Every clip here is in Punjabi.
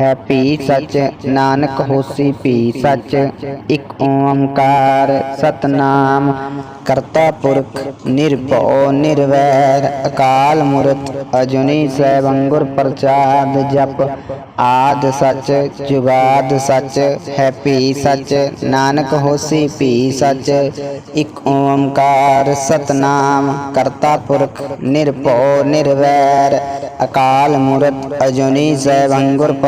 ਹੈ ਭੀ ਸੱਚ, ਨਾਨਕ ਹੋਸੀ ਭੀ ਸਚ, ਇਕ ਓੰਕਾਰ ਸਤਨਾਮ। ਕਰਤਾ ਪੁਰਖ, ਨਿਰਭਉ, ਨਿਰਵੈਰ, ਅਕਾਲ ਮੂਰਤ, ਅਜੂਨੀ ਸੈਭੰ ਗੁਰ ਜਪ। ਆਦ ਸੱਚ, ਜੁਗਾਦ ਸਚ, ਹੈ ਭੀ ਸੱਚ, ਨਾਨਕ ਹੋਸੀ ਭੀ ਸਚ, ਇਕ ਓੰਕਾਰ ਸਤਨਾਮ। ਕਰਤਾ ਪੁਰਖ, ਨਿਰਭਉ, ਨਿਰਵੈਰ, ਅਕਾਲ ਮੂਰਤ, ਅਜੂਨੀ ਸੈਭੰਗੁਰ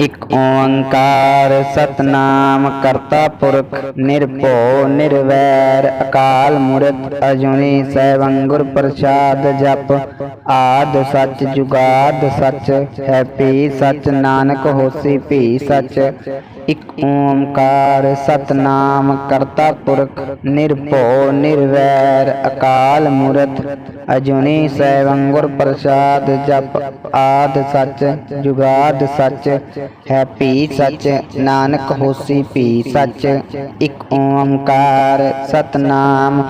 ਇਕ ਓੰਕਾਰ ਸਤਨਾਮ ਕਰਤਾ ਪੁਰਖ, ਨਿਰਭਉ, ਨਿਰਵੈਰ, ਅਕਾਲ ਮੂਰਤ ਅਜੂਨੀ ਸੈਭੰ ਗੁਰ ਪ੍ਰਸਾਦ ਜਪ, ਆਦ ਸੱਚ, ਜੁਗਾਦ ਸੱਚ, ਹੈ ਪੀ ਸੱਚ, ਨਾਨਕ ਹੋਸੀ ਭੀ ਸੱਚ। ਇਕ ਓੰਕਾਰ ਸਤਨਾਮ ਕਰਤਾ ਪੁਰਖ, ਨਿਰਭਉ, ਨਿਰਵੈਰ, ਅਕਾਲ ਮੂਰਤ ਅਜੂਨੀ ਸੈਭੰ ਗੁਰ ਪ੍ਰਸਾਦ ਜਪ, ਆਦ ਸੱਚ, ਜੁਗਾਦ ਸੱਚ ਹੈ ਭੀ ਸੱਚ, ਨਾਨਕ ਹੋਸੀ ਭੀ ਸੱਚ, ਇਕ ਓੰਕਾਰ ਸਤਨਾਮ,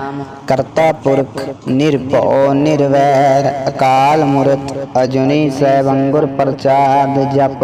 ਕਰਤਾ ਪੁਰਖ ਨਿਰਭਉ ਨਿਰਵੈਰ, ਅਕਾਲ ਮੂਰਤ ਅਜੂਨੀ ਸੈਭੰ ਗੁਰ ਪ੍ਰਸਾਦ ਜਪ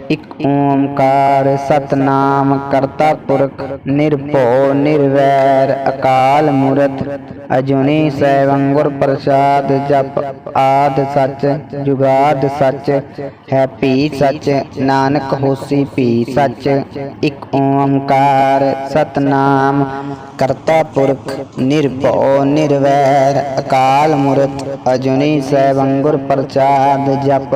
ਇਕ ਓਮਕਾਰ ਸਤਨਾਮ ਕਰਤਾ ਪੁਰਖ, ਨਿਰਭਉ, ਨਿਰਵੈਰ, ਅਕਾਲ ਮੂਰਤ, ਅਜੂਨੀ ਸੈਭੰ ਗੁਰ ਪ੍ਰਸਾਦ, ਜਪ ਆਦ ਸੱਚ, ਜੁਗਾਦ ਸੱਚ, ਹੈ ਭੀ ਸੱਚ, ਨਾਨਕ ਹੋਸੀ ਭੀ ਸੱਚ। ਇਕ ਓਮਕਾਰ ਸਤਨਾਮ ਕਰਤਾ ਪੁਰਖ, ਨਿਰਭਉ, ਨਿਰਵੈਰ, ਅਕਾਲ ਮੂਰਤ, ਅਜੂਨੀ ਸੈਭੰ ਗੁਰ ਪ੍ਰਸਾਦ, ਜਪ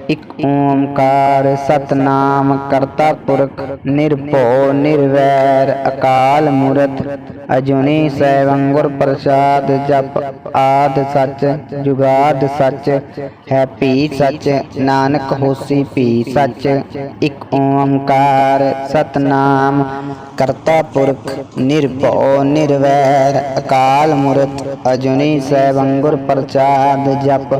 ਇਕ ਓਮਕਾਰ ਸਤਨਾਮ ਕਰਤਾ ਪੁਰਖ, ਨਿਰਭਉ, ਨਿਰਵੈਰ, ਅਕਾਲ ਮੂਰਤ, ਅਜੂਨੀ ਸੈਭੰ ਗੁਰ ਪ੍ਰਸਾਦ, ਜਪ ਆਦ ਸੱਚ, ਜੁਗਾਦ ਸੱਚ ਹੈਪੀ ਸੱਚ, ਨਾਨਕ ਹੋਸੀ ਭੀ ਸੱਚ। ਇਕ ਓਮਕਾਰ ਸਤਨਾਮ ਕਰਤਾ ਪੁਰਖ, ਨਿਰਭਉ, ਨਿਰਵੈਰ, ਅਕਾਲ ਮੂਰਤ, ਅਜੂਨੀ ਸੈਭੰ ਗੁਰ ਪ੍ਰਸਾਦ, ਜਪ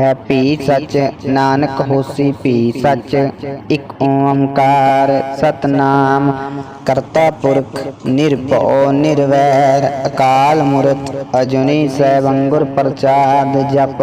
ਹੈ ਹੈਪੀ ਸੱਚ, ਨਾਨਕ ਹੋਸੀ ਭੀ ਸੱਚ, ਇਕ ਓੰਕਾਰ ਸਤਨਾਮ। ਕਰਤਾ ਪੁਰਖ, ਨਿਰਭਉ, ਨਿਰਵੈਰ, ਅਕਾਲ ਮੂਰਤ, ਅਜੂਨੀ ਸੈਭੰ ਗੁਰ ਪ੍ਰਸਾਦ ਜਪ।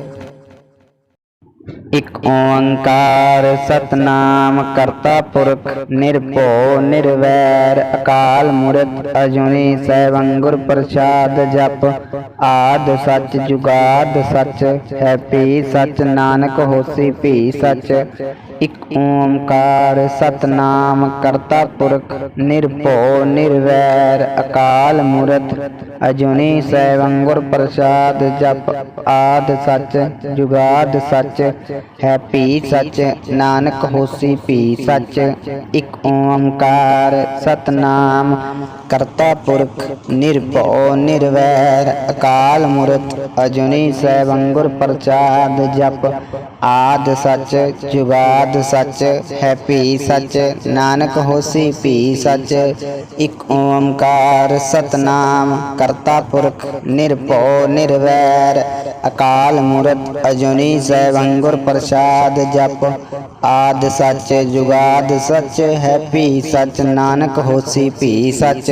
ਇਕ ਓੰਕਾਰ ਸਤਨਾਮ ਕਰਤਾ ਪੁਰਖ, ਨਿਰਭਉ, ਨਿਰਵੈਰ, ਅਕਾਲ ਮੂਰਤ, ਅਜੂਨੀ ਸੈਭੰ ਗੁਰ ਪ੍ਰਸਾਦ ਜਪ, ਆਦ ਸਚ, ਜੁਗਾਦ ਸਚ, ਹੈ ਪੀ ਸਚ, ਨਾਨਕ ਹੋਸੀ ਭੀ ਸੱਚ। ਇਕ ਓੰਕਾਰ ਸਤਨਾਮ ਕਰਤਾ ਪੁਰਖ, ਨਿਰਭਉ, ਨਿਰਵੈਰ, ਅਕਾਲ ਮੂਰਤ, ਅਜੂਨੀ ਸੈਭੰ ਗੁਰ ਪ੍ਰਸਾਦ ਜਪ, ਆਦ ਸਚ, ਜੁਗਾਦ ਸਚ ਹੈ ਭੀ ਸੱਚ, ਨਾਨਕ ਹੋਸੀ ਭੀ ਸੱਚ, ਇਕ ਓੰਕਾਰ ਸਤਨਾਮ, ਕਰਤਾ ਪੁਰਖ ਨਿਰਭਉ ਨਿਰਵੈਰ, ਅਕਾਲ ਮੂਰਤ ਅਜੂਨੀ ਸੈਭੰ ਗੁਰ ਜਪ, ਆਦ ਸੱਚ, ਜੁਗਾਦ ਸੱਚ, ਹੈ ਭੀ ਸੱਚ, ਨਾਨਕ ਹੋਸੀ ਭੀ ਸੱਚ, ਇਕ ਓੰਕਾਰ ਸਤਨਾਮ, ਕਰਤਾ ਪੁਰਖ ਨਿਰਭਉ ਨਿਰਵੈਰ, ਅਕਾਲ ਮੂਰਤ ਅਜੂਨੀ ਸੈਭੰ ਪ੍ਰਸਾਦ ਜਪ ਆਦ ਸੱਚ ਜੁਗਾਦ ਸੱਚ ਹੈ ਭੀ ਸੱਚ ਨਾਨਕ ਹੋਸੀ ਭੀ ਸੱਚ।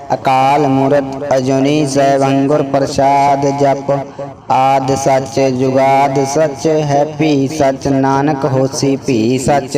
ਅਕਾਲ ਮੂਰਤ ਅਜੂਨੀ ਸੈਭੰ ਅੰਗੁਰ ਪ੍ਰਸਾਦ ਜਪ। ਆਦ ਸੱਚ ਜੁਗਾਦ ਸੱਚ ਹੈ ਭੀ ਸੱਚ, ਨਾਨਕ ਹੋਸੀ ਭੀ ਸੱਚ।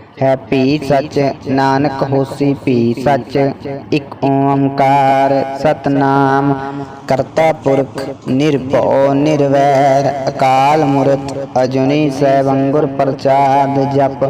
ਹੈ ਭੀ ਸੱਚ, ਨਾਨਕ ਹੋਸੀ ਭੀ ਸੱਚ, ਇਕ ਓੰਕਾਰ ਸਤਨਾਮ। ਕਰਤਾ ਪੁਰਖ, ਨਿਰਭਉ, ਨਿਰਵੈਰ, ਅਕਾਲ ਮੂਰਤ, ਅਜੂਨੀ ਸੈਭੰ ਗੁਰ ਪ੍ਰਸਾਦ ਜਪ।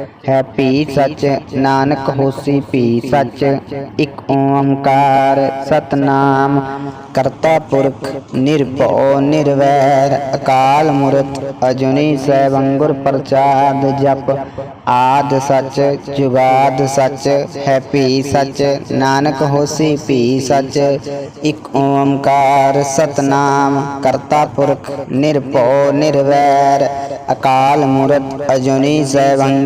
ਹੈ ਭੀ ਸੱਚ, ਨਾਨਕ ਹੋਸੀ ਭੀ ਸੱਚ, ਇਕ ਓੰਕਾਰ ਸਤਨਾਮ। ਕਰਤਾ ਪੁਰਖ, ਨਿਰਭਉ, ਨਿਰਵੈਰ, ਅਕਾਲ ਮੂਰਤ ਅਜੂਨੀ ਸੈਭੰ ਗੁਰ ਜਪ। ਆਦ ਸੱਚ, ਜੁਗਾਦ ਸੱਚ, ਹੈ ਭੀ ਸੱਚ, ਨਾਨਕ ਹੋਸੀ ਭੀ ਸੱਚ, ਇਕ ਓੰਕਾਰ ਸਤਨਾਮ। ਕਰਤਾ ਪੁਰਖ, ਨਿਰਭਉ, ਨਿਰਵੈਰ, ਅਕਾਲ ਮੂਰਤ ਅਜੂਨੀ ਸੈਭੰ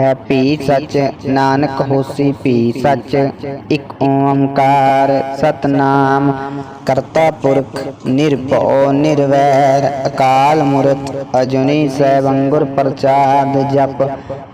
ਹੈ ਹੈਪੀ ਸੱਚ, ਨਾਨਕ ਹੋਸੀ ਭੀ ਸੱਚ, ਇਕ ਓੰਕਾਰ ਸਤਨਾਮ। ਕਰਤਾ ਪੁਰਖ, ਨਿਰਭਉ, ਨਿਰਵੈਰ, ਅਕਾਲ ਮੂਰਤ, ਅਜੂਨੀ ਸੈਭੰ ਪ੍ਰਚਾਦ ਜਪ।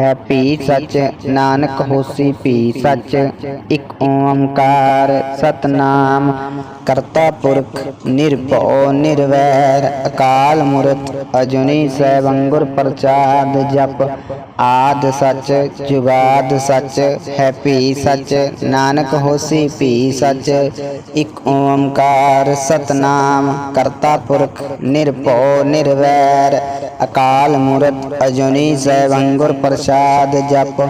ਹੈ ਹੈਪੀ ਸੱਚ, ਨਾਨਕ ਹੋਸੀ ਭੀ ਸੱਚ, ਇਕ ਓੰਕਾਰ ਸਤਨਾਮ। ਕਰਤਾ ਪੁਰਖ, ਨਿਰਭਉ, ਨਿਰਵੈਰ, ਅਕਾਲ ਮੂਰਤ, ਅਜੂਨੀ ਸੈਭੰ ਪ੍ਰਸਾਦ ਜਪ। ਆਦ ਸੱਚ, ਜੁਗਾਦ ਸੱਚ ਹੈਪੀ ਸੱਚ, ਨਾਨਕ ਹੋਸੀ ਭੀ ਸੱਚ, ਇਕ ਓੰਕਾਰ ਸਤਨਾਮ। ਕਰਤਾ ਪੁਰਖ, ਨਿਰਭਉ, ਨਿਰਵੈਰ, ਅਕਾਲ ਮੂਰਤ, ਅਜੂਨੀ ਸੈਭੰ ਪ੍ਰਸਾਦ ਜਪ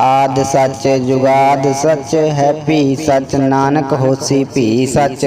ਆਦ ਸੱਚ ਜੁਗਾਦ ਸੱਚ ਹੈਪੀ ਸੱਚ ਨਾਨਕ ਹੋਸੀ ਭੀ ਸੱਚ।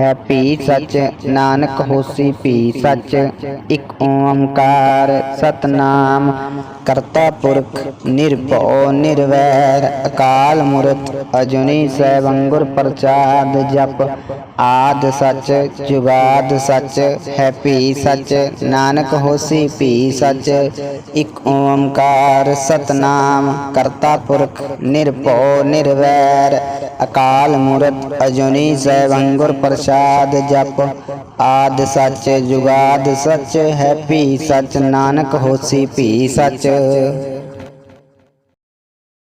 ਹੈ ਭੀ ਸੱਚ, ਨਾਨਕ ਹੋਸੀ ਭੀ ਸੱਚ, ਇਕ ਓੰਕਾਰ ਸਤਨਾਮ। ਕਰਤਾ ਪੁਰਖ, ਨਿਰਭਉ, ਨਿਰਵੈਰ, ਅਕਾਲ ਮੂਰਤ ਅਜੂਨੀ ਸੈਭੰ ਗੁਰ ਪ੍ਰਸਾਦ ਜਪ। ਆਦ ਸੱਚ, ਜੁਗਾਦ ਸੱਚ, ਹੈ ਭੀ ਸੱਚ, ਨਾਨਕ ਹੋਸੀ ਭੀ ਸੱਚ, ਇਕ ਓੰਕਾਰ ਸਤਨਾਮ, ਕਰਤਾ ਪੁਰਖ ਨਿਰਭਉ ਨਿਰਵੈਰ, ਅਕਾਲ ਮੂਰਤ ਅਜੂਨੀ ਸੈਭੰ ਪ੍ਰਸਾਦ ਜਪ, ਆਦ ਸੱਚ, ਜੁਗਾਦ ਸੱਚ, ਹੈ ਭੀ ਸੱਚ, ਨਾਨਕ ਹੋਸੀ ਭੀ ਸੱਚ।